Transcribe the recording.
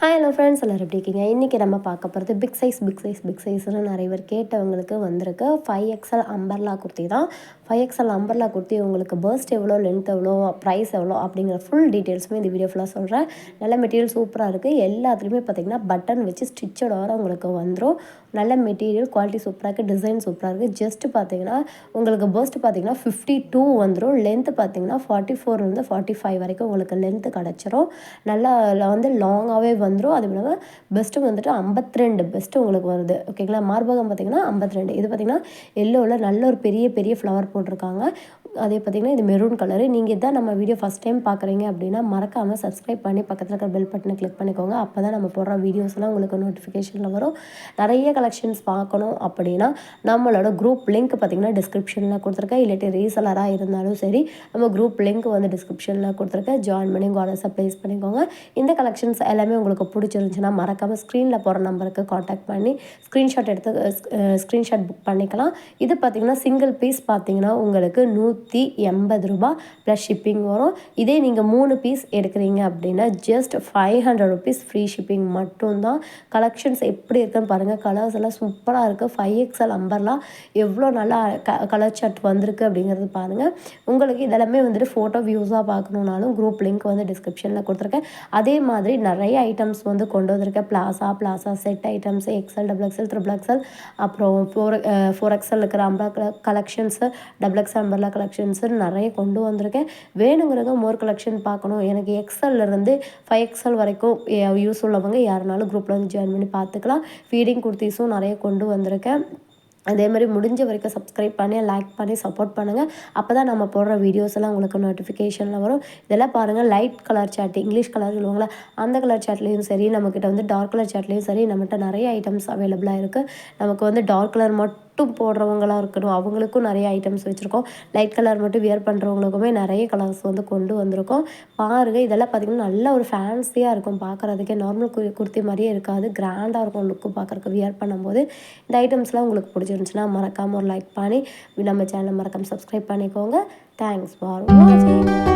Hi hello friends எல்லோரும் எப்படி இருக்கீங்க? இன்றைக்கி நம்ம பார்க்க போகிறது big size big size big சைஸ்னு நிறைய பேர் கேட்டவங்களுக்கு வந்திருக்கு. ஃபைவ் எக்ஸல் அம்பர்லா குர்த்தி தான். ஃபைவ் எக்ஸ்எல் அம்பர்லா குர்த்தி உங்களுக்கு பர்ஸ்ட் எவ்வளோ லென்த் எவ்வளோ ப்ரைஸ் எவ்வளோ அப்படிங்கிற ஃபுல் டீட்டெயில்ஸுமே இந்த வீடியோ ஃபுல்லாக சொல்கிறேன் நல்ல மெட்டீரியல் சூப்பராக இருக்குது எல்லாத்துலேயுமே பார்த்திங்கன்னா பட்டன் வச்சு ஸ்டிச்சோட வர உங்களுக்கு வந்துடும் நல்ல மெட்டீரியல் குவாலிட்டி சூப்பராக இருக்குது டிசைன் சூப்பராக இருக்குது ஜஸ்ட் பார்த்தீங்கன்னா உங்களுக்கு பர்ஸ்ட் பார்த்தீங்கன்னா ஃபிஃப்டி டூ வந்துடும் லென்த்து பார்த்தீங்கன்னா ஃபார்ட்டி ஃபோர்லேருந்து ஃபார்ட்டி ஃபைவ் வரைக்கும் உங்களுக்கு லென்த்து கிடச்சிரும். நல்லா வந்து லாங்காகவே வந்துடும் அது இல்லாமல் பெஸ்ட்டு வந்துட்டு ஐம்பத்தி ரெண்டு பெஸ்ட்டு உங்களுக்கு வருது. ஓகேங்களா மார்பகம் பார்த்தீங்கன்னா ஐம்பத்தி ரெண்டு இது பார்த்தீங்கன்னா எல்லோவில் நல்ல ஒரு பெரிய பெரிய ஃப்ளவர் போட்டிருக்காங்க அதே பார்த்திங்கன்னா இது மெரூன் கலரு நீங்கள் இதான் நம்ம வீடியோ ஃபஸ்ட் டைம் பார்க்குறீங்க அப்படின்னா மறக்காமல் சப்ஸ்கிரைப் பண்ணி பக்கத்தில் இருக்கிற பெல் பட்டனை கிளிக் பண்ணிக்கோங்க. அப்போ தான் நம்ம போடுற வீடியோஸ்லாம் உங்களுக்கு நோட்டிஃபிகேஷனில் வரும். நிறைய கலெக்ஷன்ஸ் பார்க்கணும் அப்படின்னா நம்மளோட குரூப் லிங்க் பார்த்திங்கன்னா டிஸ்கிரிப்ஷனில் கொடுத்துருக்கேன். இல்லாட்டி ரீசலராக இருந்தாலும் சரி நம்ம குரூப் லிங்க் வந்து டிஸ்கிரிப்ஷனில் கொடுத்துருக்கேன். ஜாயின் பண்ணி உங்கள் ஆர்டர்ஸை ப்ளேஸ் பண்ணிக்கோங்க. இந்த கலெக்ஷன்ஸ் எல்லாமே உங்களுக்கு பிடிச்சிருந்துச்சுன்னா மறக்காமல் ஸ்க்ரீனில் போகிற நம்பருக்கு காண்டாக்ட் பண்ணி ஸ்க்ரீன்ஷாட் எடுத்து ஸ்க்ரீன்ஷாட் புக் பண்ணிக்கலாம். இது பார்த்திங்கன்னா சிங்கிள் பீஸ் பார்த்திங்கன்னா உங்களுக்கு நூற்றி எண்பது ரூபா ப்ளஸ் ஷிப்பிங் வரும். இதே நீங்கள் மூணு பீஸ் எடுக்கிறீங்க அப்படின்னா just five hundred rupees free shipping மட்டும்தான். கலெக்ஷன்ஸ் எப்படி இருக்குன்னு பாருங்கள் கலர்ஸ் எல்லாம் சூப்பராக இருக்குது ஃபைவ் எக்ஸல் அம்பர்லாம் எவ்வளோ நல்லா க கலர் சார்ட் வந்திருக்கு அப்படிங்கிறது பாருங்கள் உங்களுக்கு இதெல்லாமே வந்துட்டு ஃபோட்டோ வியூஸாக பார்க்கணுன்னாலும் குரூப் லிங்க் வந்து டிஸ்கிரிப்ஷனில் கொடுத்துருக்கேன். அதே மாதிரி நிறைய ஐட்டம்ஸ் வந்து கொண்டு வந்திருக்கேன். Plaza plaza set items XL double XL triple XL அப்புறம் ஃபோர் ஃபோர் எக்ஸல் இருக்கிற Amba collections double X umbrella collection நிறைய கொண்டு வந்திருக்கேன். வேணுங்கிறத மோர் கலெக்ஷன் பார்க்கணும். எனக்கு எக்ஸல்லேருந்து ஃபைவ் எக்ஸல் வரைக்கும் யூஸ் உள்ளவங்க யாருனாலும் குரூப்பில் வந்து ஜாயின் பண்ணி பார்த்துக்கலாம். ஃபீடிங் குர்த்திஸும் நிறைய கொண்டு வந்திருக்கேன். அதே மாதிரி முடிஞ்ச வரைக்கும் சப்ஸ்கிரைப் பண்ணி லைக் பண்ணி சப்போர்ட் பண்ணுங்கள் அப்போ தான் நம்ம போடுற வீடியோஸ் எல்லாம் உங்களுக்கு நோட்டிஃபிகேஷனில் வரும். இதெல்லாம் பாருங்கள் light colour chart English colour சொல்லுவாங்களா அந்த கலர் சாட்லேயும் சரி நம்மக்கிட்ட வந்து டார்க் கலர் சாட்லேயும் சரி நம்மகிட்ட நிறைய ஐட்டம்ஸ் அவைலபிளாக இருக்குது நமக்கு வந்து டார்க் கலர் மட்டும் மட்டும் போடுறவங்களாக இருக்கணும். அவங்களுக்கும் நிறைய ஐட்டம்ஸ் வச்சுருக்கோம். லைட் கலர் மட்டும் வியர் பண்ணுறவங்களுக்குமே நிறைய கலர்ஸ் வந்து கொண்டு வந்திருக்கோம். பாருங்கள் இதெல்லாம் பார்த்திங்கன்னா நல்ல ஒரு ஃபேன்சியாக இருக்கும் பார்க்குறதுக்கே நார்மல் கு குர்த்தி மாதிரியே இருக்காது. கிராண்டாக இருக்கும் லுக்கு பார்க்குறக்கு வியர் பண்ணும்போது. இந்த ஐட்டம்ஸ்லாம் உங்களுக்கு பிடிச்சிருந்துச்சுன்னா மறக்காமல் ஒரு லைக் பண்ணி நம்ம சேனலை மறக்காமல் சப்ஸ்கிரைப் பண்ணிக்கோங்க. தேங்க்ஸ் ஃபார் வாட்சிங்